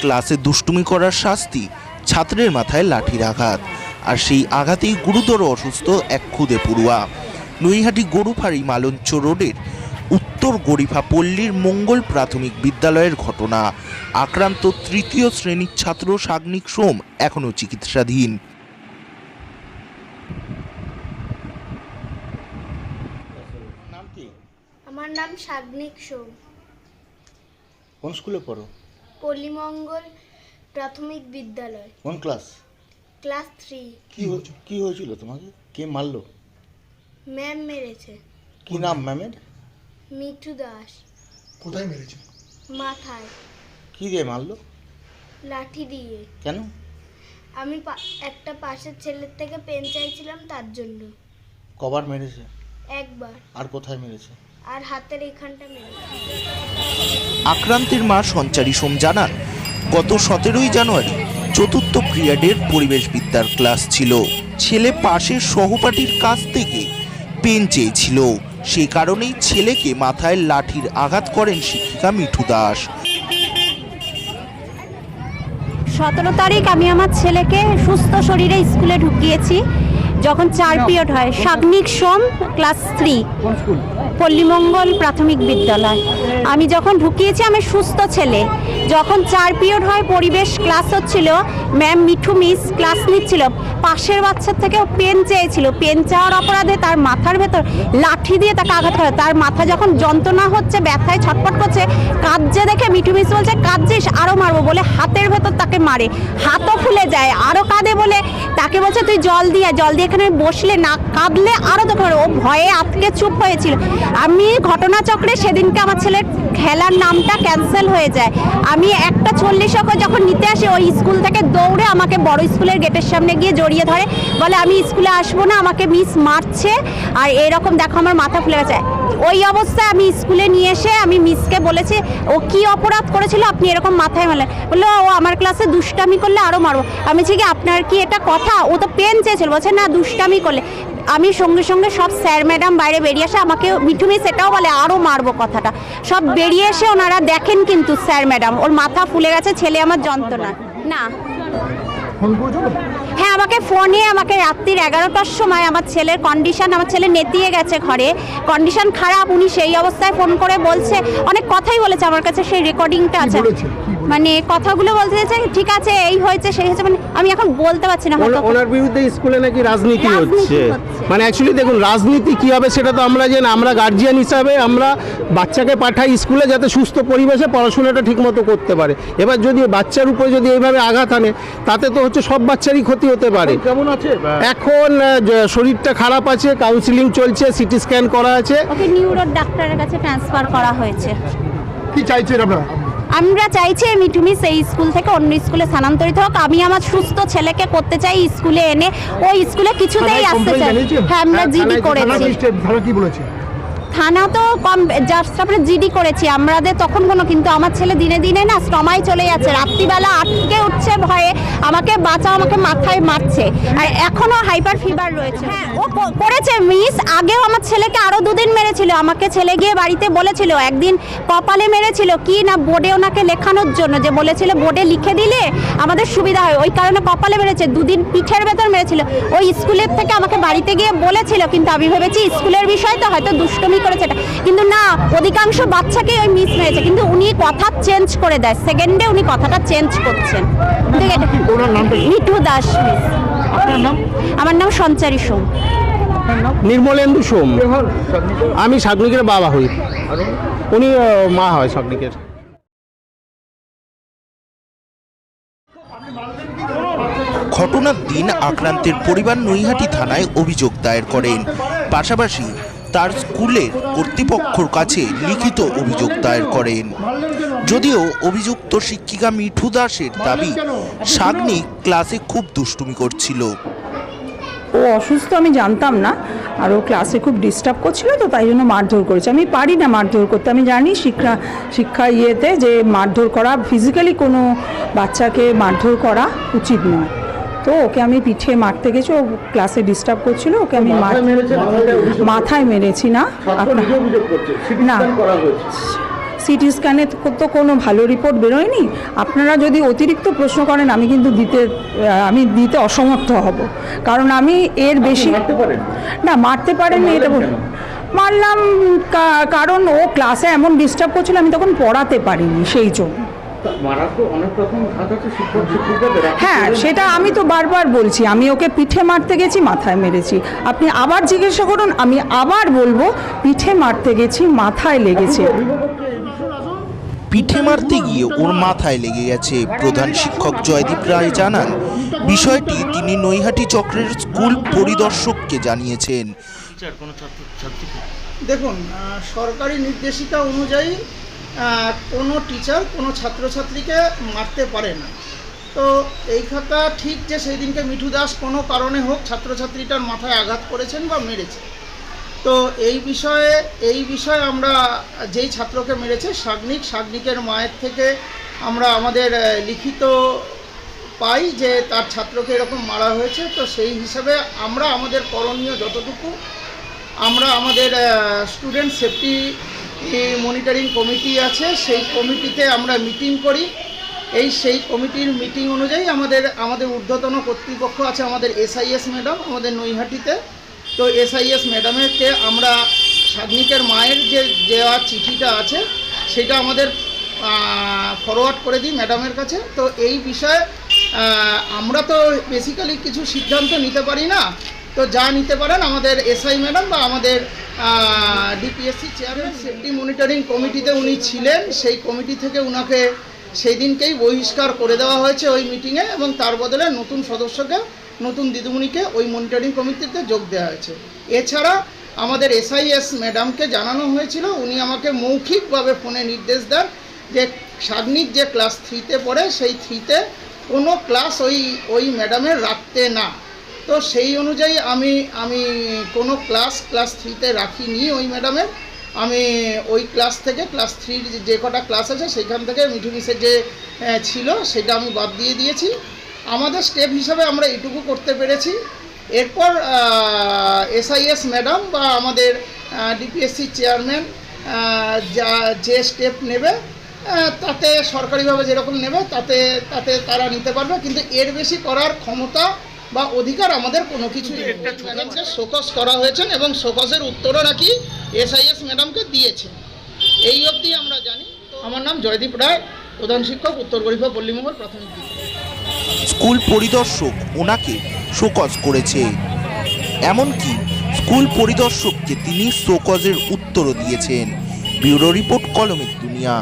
ক্লাসে দুষ্টুমি করার শাস্তি ছাত্রের মাথায় লাঠির আঘাত। আর সেই আঘাতেই গুরুতর অসুস্থ এক খুদে পড়ুয়া। নৈহাটি গরুফাড়ি মালঞ্চ রোডের উত্তর গরিফা পল্লীর মঙ্গল প্রাথমিক বিদ্যালয়ের ঘটনা। আক্রান্ত তৃতীয় শ্রেণির ছাত্র সাগ্নিক সোম এখনও চিকিৎসাধীন। আমার নাম সাগ্নিক সোম। কোন স্কুলে পড়ো? পল্লীমঙ্গল প্রাথমিক বিদ্যালয়। কোন ক্লাস? Class three. কি হয়েছে কি হয়েছিল তোমাকে? কে মারলো? ম্যাম মেরেছে। কি নাম ম্যামের? মিঠু দাস। কোথায় মেরেছে? মাথায়। কি দিয়ে মারলো? লাঠি দিয়ে। কেন? আমি পা- একটা পাশের ছেলের থেকে পেন চাইছিলাম তার জন্য। কবার মেরেছে? একবার। আর কোথায় মেরেছে? আর হাতের এখানটা আক্রান্তের মা সঞ্চারী সোম জানান গত সতেরোই জানুয়ারি চতুর্থ পিরিয়ডের পরিবেশ বিদ্যার ক্লাস ছিল। ছেলে পাশের সহপাঠীর কাছ থেকে পেন চেয়েছিল। সেই কারণেই ছেলেকে মাথায় লাঠির আঘাত করেন শিক্ষিকা মিঠু দাস। সতেরো তারিখ আমি আমার ছেলেকে সুস্থ শরীরে স্কুলে ঢুকিয়েছি। যখন চার পিরিয়ড হয় সাগ্নিক সোম ক্লাস থ্রি। পল্লীমঙ্গল প্রাথমিক বিদ্যালয়। আমি যখন ঢুকিয়েছি আমি সুস্থ ছেলে। যখন চার পিরিয়ড হয় পরিবেশ ক্লাস হচ্ছিল ম্যাম মিঠু মিস ক্লাস নিচ্ছিল। পাশের বাচ্চার থেকেও পেন চেয়েছিল। পেন চাওয়ার অপরাধে তার মাথার ভেতর লাঠি দিয়ে তাকে আঘাত করে। তার মাথা যখন যন্ত্রণা হচ্ছে ব্যথায় ছটফট করছে কাঁদছে দেখে মিঠু মিস বলছে কাঁদছিস আরও মারবো। বলে হাতের ভেতর তাকে মারে। হাতও ফুলে যায় আরও কাঁদে বলে। তাকে বলছে তুই জল দিয়ে জল দিয়ে এখানে বসলে না কাঁদলে আরও তো। ও ভয়ে আতকে চুপ হয়েছিল। আমি ঘটনাচক্রে সেদিনকে আমার ছেলের খেলার নামটা ক্যান্সেল হয়ে যায়। আমি একটা চল্লিশ অক্ষর যখন নিতে আসি, ওই স্কুল থেকে দৌড়ে আমাকে বড় স্কুলের গেটের সামনে গিয়ে জড়িয়ে ধরে। বলে, আমি স্কুলে আসব না, আমাকে মিস মারছে। আর এরকম দেখো আমার মাথা ফুলে গেছে। ওই অবস্থায় আমি স্কুলে নিয়ে এসে আমি মিসকে বলেছি, ও কি অপরাধ করেছিল? আপনি এরকম মাথায় মারলেন। বলল, ও আমার ক্লাসে দুষ্টামি করলে আরও মারবো। আমি বলছি, কি আপনার কি এটা কথা? ও তো পেন চেয়েছিল। বলছে, না, দুষ্টামি করলে। আমি সঙ্গে সঙ্গে সব স্যার ম্যাডাম বাইরে বেরিয়ে আসে আমাকে, মিঠু মিস, এটাও বলে আরও মারবো কথাটা। সব বেরিয়ে এসে ওনারা দেখেন কিন্তু স্যার ম্যাডাম, ওর মাথা ফুলে গেছে, ছেলে আমার যন্ত্রণা না। ফোন করেছিল হ্যাঁ আমাকে ফোনে আমাকে রাত্রির এগারোটার সময় আমার ছেলের কন্ডিশন আমার ছেলে নেতিয়ে গেছে ঘরে। কন্ডিশন খারাপ উনি সেই অবস্থায় ফোন করে বলছে অনেক কথাই বলেছে আমার কাছে সেই রেকর্ডিংটা আছে? মানে কথাগুলো বলতে চাইছে ঠিক আছে এই হয়েছে সেই হয়েছে। মানে আমি এখন বলতে পারছি না হয়তো ওনার বিরুদ্ধে স্কুলে নাকি রাজনীতি হচ্ছে। হচ্ছে। মানে অ্যাকচুয়ালি দেখুন রাজনীতি কি হবে সেটা তো আমরা জানি আমরা গার্জিয়ান হিসাবে আমরা বাচ্চাকে পাঠাই স্কুলে যাতে সুস্থ পরিবেশে পড়াশোনাটা ঠিকমতো করতে পারে। এবার যদি বাচ্চার উপরে যদি এইভাবে আঘাত আনে তাতে তো হচ্ছে সব বাচ্চারই ক্ষতি হতে পারে। কেমন আছে? এখন শরীরটা খারাপ আছে কাউন্সিলিং চলছে সিটি স্ক্যান করা আছে। ওকে নিউরোর ডাক্তারের কাছে ট্রান্সফার করা হয়েছে। কি চাইছেন আপনারা? আমরা চাইছি এই সেই এই স্কুল থেকে অন্য স্কুলে স্থানান্তরিত হোক। আমি আমার সুস্থ ছেলেকে করতে চাই স্কুলে এনে। ওই স্কুলে কিছুতেই আসতে চাই। হ্যাঁ আমরা হ্যাঁ, জিডি করেছি। কি বলেছে? থানা তো কম জাস্ট তারপরে জিডি করেছি আমাদের তখন কোনো কিন্তু আমার ছেলে দিনে দিনে না স্টমায় চলে যাচ্ছে। রাত্রিবেলা আটকে উঠছে ভয়ে আমাকে বাঁচাও আমাকে মাথায় মারছে। আর এখনও হাইপার ফিভার রয়েছে। হ্যাঁ। ও করেছে মিস আগেও আমার ছেলেকে আরও দুদিন মেরেছিল। আমাকে ছেলে গিয়ে বাড়িতে বলেছিল একদিন কপালে মেরেছিল কি না বোর্ডে ওনাকে লেখানোর জন্য যে বলেছিল বোর্ডে লিখে দিলে আমাদের সুবিধা হয়। ওই কারণে কপালে মেরেছে দুদিন পিঠের ভেতর মেরেছিল। ওই স্কুলের থেকে আমাকে বাড়িতে গিয়ে বলেছিল কিন্তু আমি ভেবেছি স্কুলের বিষয় তো হয়তো দুষ্টমি করেছে এটা। কিন্তু না অধিকাংশ বাচ্চাকে ওই মিস মেরেছে কিন্তু উনি কথা চেঞ্জ করে দেয়। সেকেন্ডে উনি কথাটা চেঞ্জ করছেন। ঠিক আছে? ওনার নামটা কি? মিঠু দাস মিস আমার নাম সঞ্চারী সোম। নির্মলেন্দু সোম। আমি সাগ্নিকের বাবা হই। উনি মা হয় সাগ্নিকের। ঘটনার দিন আক্রান্তের পরিবার নৈহাটি থানায় অভিযোগ দায়ের করেন। পাশাপাশি তার স্কুলের কর্তৃপক্ষর কাছে লিখিত অভিযোগ দায়ের করেন। যদিও অভিযুক্ত শিক্ষিকা মিঠু দাসের দাবি সাগ্নিক ক্লাসে খুব দুষ্টুমি করছিল। ও অসুস্থ আমি জানতাম না, আর ও ক্লাসে খুব ডিস্টার্ব করছিল তো তাই জন্য মারধর করেছে। আমি পারি না মারধর করতে। আমি জানি শিক্ষা শিক্ষা ইয়েতে যে মারধর করা ফিজিক্যালি কোনো বাচ্চাকে মারধর করা উচিত নয়। তো ওকে আমি পিঠে মারতে গেছি ও ক্লাসে ডিস্টার্ব করছিল ওকে আমি মাথায় মেরেছি না। না। সিটি স্ক্যানে তো কোনো ভালো রিপোর্ট বেরোয়নি। আপনারা যদি অতিরিক্ত প্রশ্ন করেন আমি কিন্তু দিতে আমি দিতে অসমর্থ হব। কারণ আমি এর বেশি না মারতে পারেননি এটা মারলাম কারণ ও ক্লাসে এমন ডিস্টার্ব করছিল আমি তখন পড়াতে পারিনি সেই জন্য। হ্যাঁ সেটা আমি তো বারবার বলছি আমি ওকে পিঠে মারতে গেছি মাথায় মেরেছি। আপনি আবার জিজ্ঞাসা করুন আমি আবার বলব পিঠে মারতে গেছি মাথায় লেগেছে। পিঠে মারতে গিয়ে ওর মাথায় লেগে গেছে প্রধান শিক্ষক জয়দীপ রায় জানান বিষয়টি তিনি নৈহাটি চক্রের স্কুল পরিদর্শককে জানিয়েছেন। দেখুন সরকারি নির্দেশিকা অনুযায়ী কোনো টিচার কোনো ছাত্রছাত্রীকে মারতে পারে না। তো এই কথা ঠিক যে সেই দিনকে মিঠু দাস কোনো কারণে হোক ছাত্রছাত্রীটার মাথায় আঘাত করেছেন বা মেরেছে তো এই বিষয়ে এই বিষয়ে আমরা যেই ছাত্রকে মেরেছে সাগ্নিক সাগ্নিকের মায়ের থেকে আমরা আমাদের লিখিত পাই যে তার ছাত্রকে এরকম মারা হয়েছে। তো সেই হিসাবে আমরা আমাদের করণীয় যতটুকু, আমরা আমাদের স্টুডেন্ট সেফটি মনিটরিং কমিটি আছে, সেই কমিটিতে আমরা মিটিং করি। এই সেই কমিটির মিটিং অনুযায়ী আমাদের আমাদের ঊর্ধ্বতন কর্তৃপক্ষ আছে আমাদের এসআইএস ম্যাডাম আমাদের নৈহাটিতে। তো এসআইএস ম্যাডামেরকে আমরা সাগ্নিকের মায়ের যে দেওয়া চিঠিটা আছে, সেটা আমাদের ফরওয়ার্ড করে দিই ম্যাডামের কাছে। তো এই বিষয়ে আমরা তো বেসিক্যালি কিছু সিদ্ধান্ত নিতে পারি না। তো যা নিতে পারেন, আমাদের এসআই ম্যাডাম বা আমাদের ডিপিএসসি চেয়ারম্যান সেফটি মনিটরিং কমিটিতে উনি ছিলেন। সেই কমিটি থেকে উনাকে সেই দিনকেই বহিষ্কার করে দেওয়া হয়েছে ওই মিটিংয়ে এবং তার বদলে নতুন সদস্যকে, নতুন দিদিমণিকে ওই মনিটরিং কমিটিতে যোগ দেওয়া হয়েছে। এছাড়া আমাদের এসআইএস ম্যাডামকে জানানো হয়েছিল, উনি আমাকে মৌখিকভাবে ফোনে নির্দেশ দেন যে সাগ্নিক যে ক্লাস থ্রিতে পড়ে, সেই থ্রিতে কোনো ক্লাস ওই ওই ম্যাডামের রাখতে না। তো সেই অনুযায়ী আমি আমি কোনো ক্লাস ক্লাস থ্রিতে রাখিনি ওই ম্যাডামের। আমি ওই ক্লাস থেকে, ক্লাস থ্রির যে কটা ক্লাস আছে সেইখান থেকে মিঠু মিসের যে ছিল সেটা আমি বাদ দিয়ে দিয়েছি। আমাদের স্টেপ হিসাবে আমরা এটুকু করতে পেরেছি। এরপর এসআইএস ম্যাডাম বা আমাদের ডিপিএসসি চেয়ারম্যান যা, যে স্টেপ নেবে তাতে সরকারিভাবে যেরকম নেবে তাতে তাতে তারা নিতে পারবে। কিন্তু এর বেশি করার ক্ষমতা বা অধিকার আমাদের কোনো কিছু ম্যাডামকে শোকস করা হয়েছেন এবং শোকসের উত্তরও নাকি এসআইএস ম্যাডামকে দিয়েছে এই অবধি আমরা জানি। তো আমার নাম জয়দীপ রায় প্রধান শিক্ষক উত্তর গরিফা পল্লীমহল প্রাথমিক স্কুল পরিদর্শক ওনাকে শোকজ করেছে। এমনকি স্কুল পরিদর্শককে তিনি শোকজের উত্তরও দিয়েছেন। ব্যুরো রিপোর্ট কলমের দুনিয়া।